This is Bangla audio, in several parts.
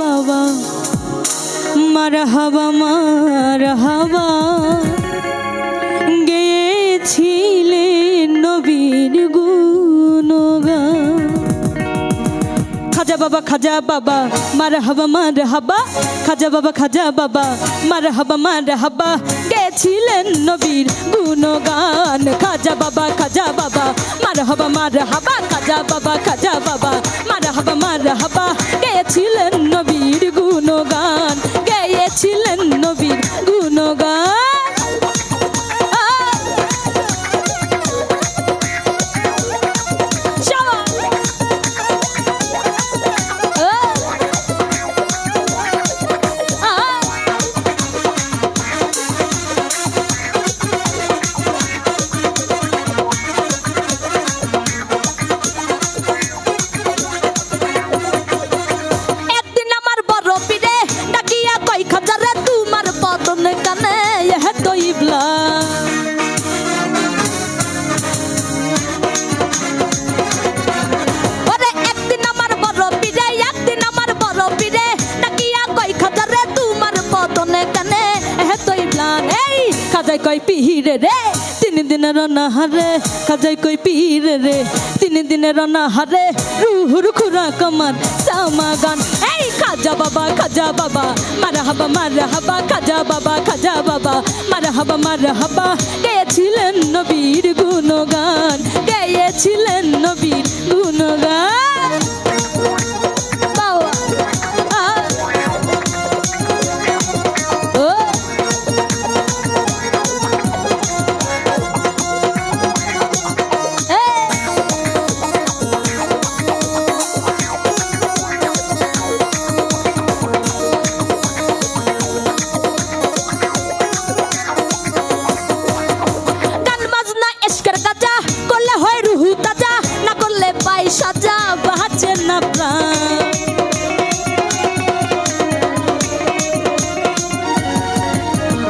বাবা, মার হাবা মার হাবা গেয়েছিলেন নবীর গুণগান খাজা বাবা খাজা বাবা, মার হাবা মার হাবা খাজা বাবা খাজা বাবা, মার হাবা মার হাবা গেছিলেন নবীর গুণগান। খাজা বাবা খাজা বাবা, মার হাবা মার হাবা খাজা বাবা খাজা বাবা, মার হাবা মার হাবা গেছিলেন খাজাই কই পিহিরে রে, তিন দিনের অনাহারে। খাজাই কই পিহিরে রে, তিন দিনের অনাহারে। রুহুর খুরা কমার সামা গান এই খাজা বাবা খাজা বাবা, মারা হাবা মারা হাবা, খাজা বাবা, খাজা মারহাবা মারা হাবা গেয়েছিলেন নবীর গুণগান গেয়েছিলেন নবীর গুণগান। বাহাচ্ছে না প্রাণ?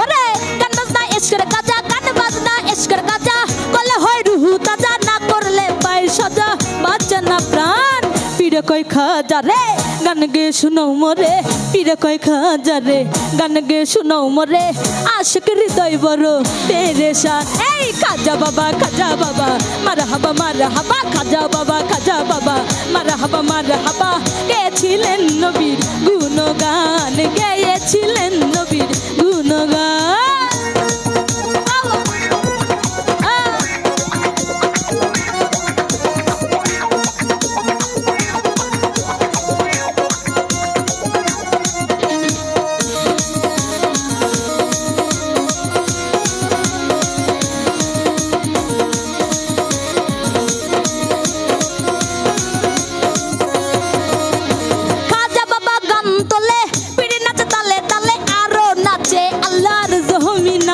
ওরে, গান বাজনা, এসকের কাজা গান বাজনা, এসকের কাজা করলে হয় রুহু তাজা, না করলে পাই সাজা বাচ্চা না প্রাণ। কই খাজা রে? গান গে শুনো মরে, পীরে কই খাজা রে? গান গে শুনো মরে, আশিক হৃদয় বড় পেরেশান। এই খাজা বাবা খাজা বাবা মার হাবা মার হাবা খাজা বাবা খাজা বাবা মার হাবা মার হাবা গেছিলেন নবীর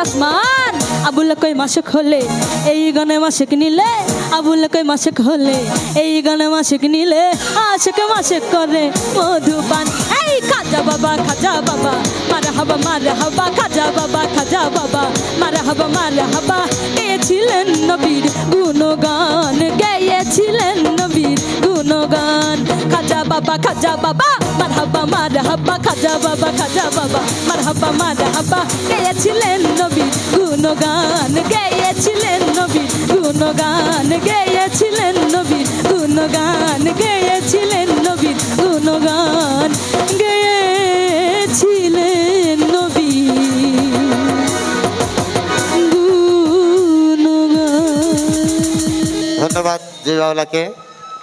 আসমান। আবুল কই মাসে খোলে এই গানে মাসে নিলে, আবুল কই মাসে খোলে এই গানে মাসে নিলে, আশক মাসে করে মধুপান। এই খাজা বাবা খাজা বাবা মার হব মার হাবা খাজা বাবা খাজা বাবা মার হাবা মার হাবা গেয়েছিলেন নবীর গুণগান, গেয়েছিলেন নবীর গুণগান। খাজা বাবা খাজা বাবা হাব্বা মার হাব্বা খাজা বাবা খাজা বাবা মার হাব্বা মার হাব্বা গেয়েছিলেন নবী গুণগান গেয়েছিলেন নবী গুণগান গেয়েছিলেন নবী গুণগান গেয়েছিলেন নবী গুণগান গেয়েছিলেন নবী ধন্যবাদ জয় বাউলাকে